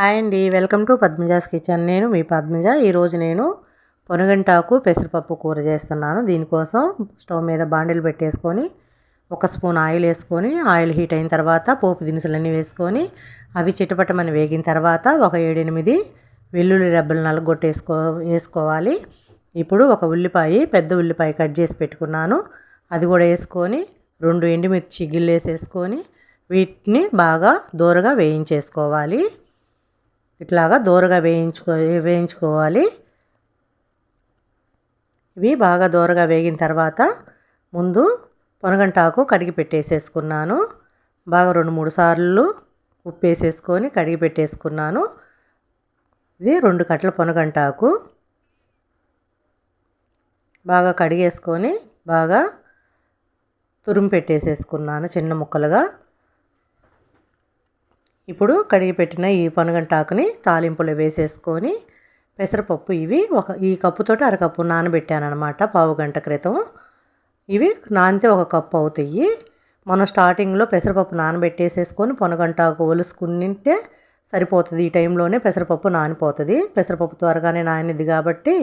Hi అండి. Welcome to Padmaja's kitchen. నేను మీ పద్మజ. ఈరోజు నేను పొనగంటాకు పెసరపప్పు కూర చేస్తున్నాను. దీనికోసం స్టవ్ మీద బాండిలు పెట్టేసుకొని ఒక స్పూన్ ఆయిల్ వేసుకొని ఆయిల్ హీట్ అయిన తర్వాత పోపు దినుసులన్నీ వేసుకొని అవి చిటపటమని వేగిన తర్వాత ఒక ఏడెనిమిది వెల్లుల్లి రెబ్బలు నలగొట్టేసుకో వేసుకోవాలి. ఇప్పుడు ఒక ఉల్లిపాయ పెద్ద ఉల్లిపాయ కట్ చేసి పెట్టుకున్నాను. అది కూడా వేసుకొని రెండు ఎండుమిర్చి గిల్లేసేసుకొని వీటిని బాగా దూరగా వేయించేసుకోవాలి. ఇట్లాగా దూరగా వేయించుకో వేయించుకోవాలి. ఇవి బాగా దూరగా వేగిన తర్వాత ముందు పొనగంటాకు కడిగి పెట్టేసేసుకున్నాను. బాగా రెండు మూడు సార్లు ఉప్పు వేసేసుకొని కడిగి పెట్టేసుకున్నాను. ఇది రెండు కట్టల పొనగంటాకు. బాగా కడిగేసుకొని బాగా తురుము పెట్టేసేసుకున్నాను చిన్న ముక్కలుగా. ఇప్పుడు కడిగి పెట్టిన ఈ పనుగంటాకుని తాలింపులో వేసేసుకొని పెసరపప్పు ఇవి ఒక ఈ కప్పుతోటి అరకప్పు నానబెట్టాను అనమాట పావు గంట క్రితం. ఇవి నానితే ఒక కప్పు అవుతాయి. మనం స్టార్టింగ్లో పెసరపప్పు నానబెట్టేసేసుకొని పొనగంటాకు ఒలుసుకుంటే సరిపోతుంది. ఈ టైంలోనే పెసరపప్పు నానిపోతుంది. పెసరపప్పు త్వరగానే నానిది కాబట్టి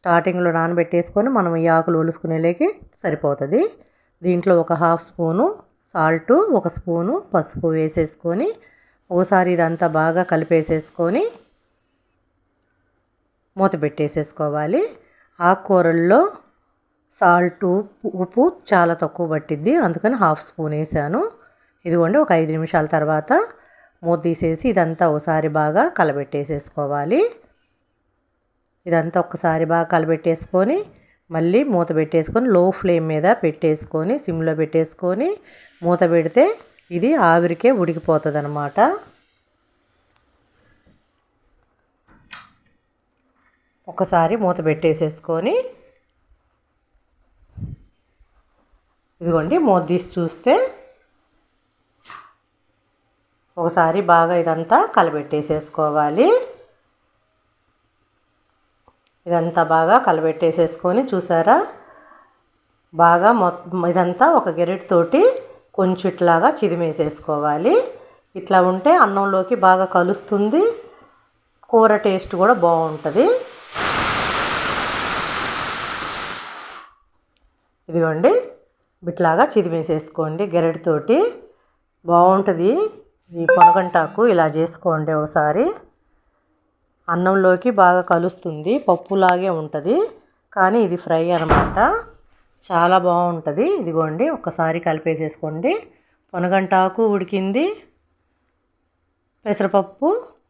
స్టార్టింగ్లో నానబెట్టేసుకొని మనం ఈ ఆకులు ఒలుసుకునేలేకి సరిపోతుంది. దీంట్లో ఒక హాఫ్ స్పూను సాల్టు ఒక స్పూను పసుపు వేసేసుకొని ఓసారి ఇదంతా బాగా కలిపేసేసుకొని మూత పెట్టేసేసుకోవాలి. ఆకుకూరల్లో సాల్ట్ ఉప్పు చాలా తక్కువ పట్టిద్ది. అందుకని హాఫ్ స్పూన్ వేసాను. ఇదిగోండి ఒక ఐదు నిమిషాల తర్వాత మూత తీసేసి ఇదంతా ఒకసారి బాగా కలబెట్టేసేసుకోవాలి. ఇదంతా ఒక్కసారి బాగా కలబెట్టేసుకొని మళ్ళీ మూత పెట్టేసుకొని లో ఫ్లేమ్ మీద పెట్టేసుకొని సిమ్లో పెట్టేసుకొని మూత పెడితే ఇది ఆవిరికే ఉడికిపోతుంది అనమాట ఒకసారి మూత పెట్టేసేసుకొని ఇదిగోండి మూత తీసి చూస్తే ఒకసారి బాగా ఇదంతా కలబెట్టేసేసుకోవాలి. ఇదంతా బాగా కలబెట్టేసేసుకొని చూసారా? బాగా మొత్తం ఇదంతా ఒక గెరెట్తోటి కొంచెం ఇట్లాగా చిదిమేసేసుకోవాలి. ఇట్లా ఉంటే అన్నంలోకి బాగా కలుస్తుంది. కూర టేస్ట్ కూడా బాగుంటుంది. ఇదిగోండి. ఇట్లాగా చిదిమేసేసుకోండి గెరటితోటి బాగుంటుంది. ఈ పొనగంటాకు ఇలా చేసుకోండి ఒకసారి. అన్నంలోకి బాగా కలుస్తుంది. పప్పులాగే ఉంటుంది. కానీ ఇది ఫ్రై అనమాట చాలా బాగుంటుంది. ఇదిగోండి ఒక్కసారి కలిపేసేసుకోండి. పొనగంటాకు ఉడికింది. పెసరపప్పు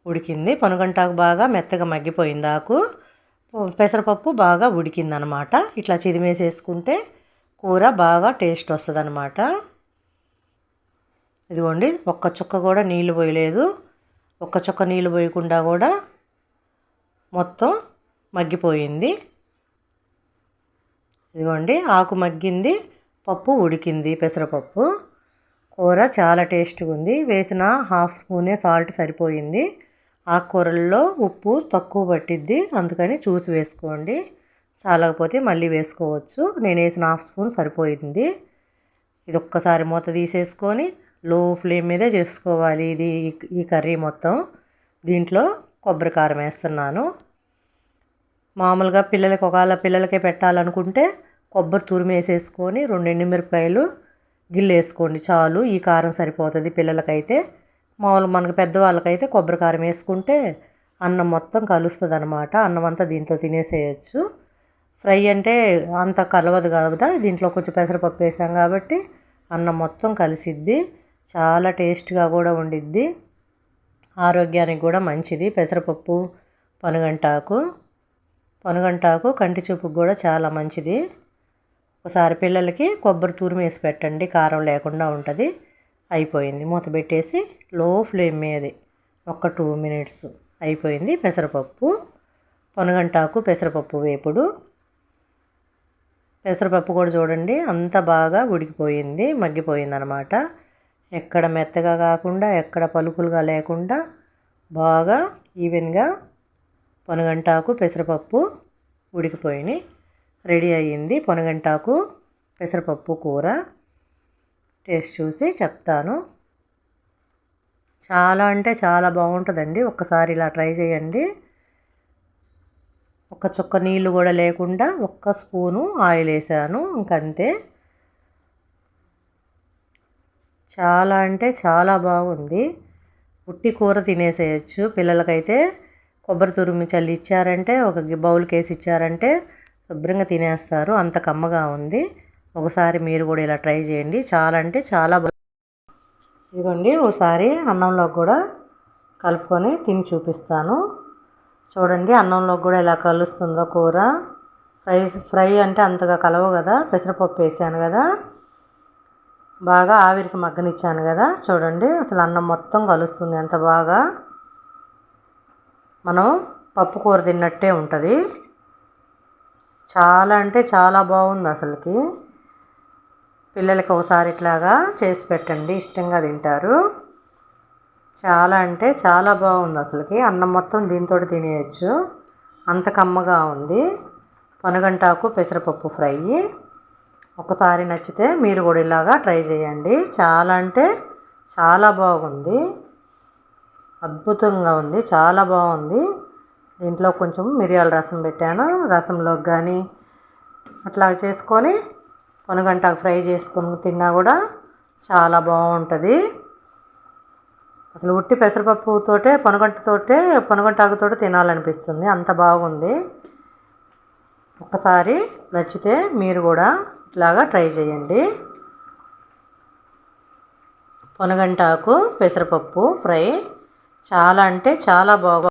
ఉడికింది. పొనగంటాకు బాగా మెత్తగా మగ్గిపోయింది ఆకు. పెసరపప్పు బాగా ఉడికిందనమాట. ఇట్లా చిదిమేసేసుకుంటే కూర బాగా టేస్ట్ వస్తుంది అనమాట ఇదిగోండి ఒక్క చుక్క కూడా నీళ్ళు పోయలేదు. ఒక్క చుక్క నీళ్ళు పోయకుండా కూడా మొత్తం మగ్గిపోయింది. ఇదిగోండి ఆకు మగ్గింది పప్పు ఉడికింది పెసరపప్పు. కూర చాలా టేస్ట్గా ఉంది వేసిన హాఫ్ స్పూనే సాల్ట్ సరిపోయింది. ఆకుకూరల్లో ఉప్పు తక్కువ పట్టిద్ది. అందుకని చూసి వేసుకోండి. చాలకపోతే మళ్ళీ వేసుకోవచ్చు. నేను వేసిన హాఫ్ స్పూన్ సరిపోయింది. ఇది ఒక్కసారి మూత తీసేసుకొని లో ఫ్లేమ్ మీదే చేసుకోవాలి. ఇది ఈ కర్రీ మొత్తం. దీంట్లో కొబ్బరి కారం వేస్తున్నాను. మామూలుగా పిల్లలకి ఒకవేళ పిల్లలకే పెట్టాలనుకుంటే కొబ్బరి తురిమి వేసేసుకొని రెండు ఎండుమిరపకాయలు గిల్లు వేసుకోండి చాలు. ఈ కారం సరిపోతుంది పిల్లలకైతే. మామూలు మనకు పెద్దవాళ్ళకైతే కొబ్బరి కారం వేసుకుంటే అన్నం మొత్తం కలుస్తుంది అనమాట అన్నం అంతా దీంట్లో తినేసేయచ్చు. ఫ్రై అంటే అంత కలవదు కదా దీంట్లో కొంచెం పెసరపప్పు వేసాం కాబట్టి అన్నం మొత్తం కలిసిద్ది. చాలా టేస్ట్గా కూడా ఉండిద్ది. ఆరోగ్యానికి కూడా మంచిది. పెసరపప్పు పనుగంటాకు. పనుగంటాకు కంటి చూపుకు కూడా చాలా మంచిది. ఒకసారి పిల్లలకి కొబ్బరి తురుము వేసి పెట్టండి కారం లేకుండా ఉంటుంది. అయిపోయింది. మూత పెట్టేసి లో ఫ్లేమ్ మీద ఒక టూ మినిట్స్ అయిపోయింది. పెసరపప్పు పొనగంటాకు పెసరపప్పు వేపుడు. పెసరపప్పు కూడా చూడండి అంత బాగా ఉడికిపోయింది మగ్గిపోయింది అనమాట ఎక్కడ మెత్తగా కాకుండా ఎక్కడ పలుకులుగా లేకుండా బాగా ఈవెన్గా పొనగంటాకు పెసరపప్పు ఉడికిపోయినాయి. రెడీ అయ్యింది పొనగంటాకు పెసరపప్పు కూర. టేస్ట్ చూసి చెప్తాను. చాలా అంటే చాలా బాగుంటుందండి. ఒక్కసారి ఇలా ట్రై చేయండి. ఒక చుక్క నీళ్ళు కూడా లేకుండా ఒక్క స్పూను ఆయిల్ వేసాను. ఇంకంతే. చాలా అంటే చాలా బాగుంది. ఉట్టి కూర తినేసేయచ్చు. పిల్లలకైతే కొబ్బరి తురుము చల్లి ఇచ్చారంటే ఒక బౌల్కి వేసి ఇచ్చారంటే శుభ్రంగా తినేస్తారు. అంత కమ్మగా ఉంది. ఒకసారి మీరు కూడా ఇలా ట్రై చేయండి. చాలా అంటే చాలా బాగా ఇదిగోండి ఒకసారి అన్నంలో కూడా కలుపుకొని తిని చూపిస్తాను. చూడండి అన్నంలో కూడా ఇలా కలుస్తుందో కూర. ఫ్రై ఫ్రై అంటే అంతగా కలవు కదా. పెసరపప్పు వేసాను కదా. బాగా ఆవిరికి మగ్గనిచ్చాను కదా. చూడండి అసలు అన్నం మొత్తం కలుస్తుంది ఎంత బాగా. మనం పప్పు కూర తిన్నట్టే ఉంటుంది. చాలా అంటే చాలా బాగుంది అసలుకి. పిల్లలకి ఒకసారి ఇట్లాగా చేసి పెట్టండి ఇష్టంగా తింటారు. చాలా అంటే చాలా బాగుంది అసలుకి. అన్నం మొత్తం దీంతో తినేయచ్చు. అంత కమ్మగా ఉంది. పనుగంటాకు పెసరపప్పు ఫ్రై. ఒకసారి నచ్చితే మీరు కూడా ఇలాగా ట్రై చేయండి. చాలా అంటే చాలా బాగుంది. అద్భుతంగా ఉంది. చాలా బాగుంది. దీంట్లో కొంచెం మిరియాల రసం పెట్టాను. రసంలోకి కానీ అట్లా చేసుకొని పొనగంటకు ఫ్రై చేసుకొని తిన్నా కూడా చాలా బాగుంటుంది. అసలు ఉట్టి పెసరపప్పుతోటే పొనగంటతోటే పొనగంటాకుతోటే తినాలనిపిస్తుంది. అంత బాగుంది. ఒక్కసారి నచ్చితే మీరు కూడా ఇట్లాగా ట్రై చేయండి. పొనగంటాకు పెసరపప్పు ఫ్రై చాలా అంటే చాలా బాగా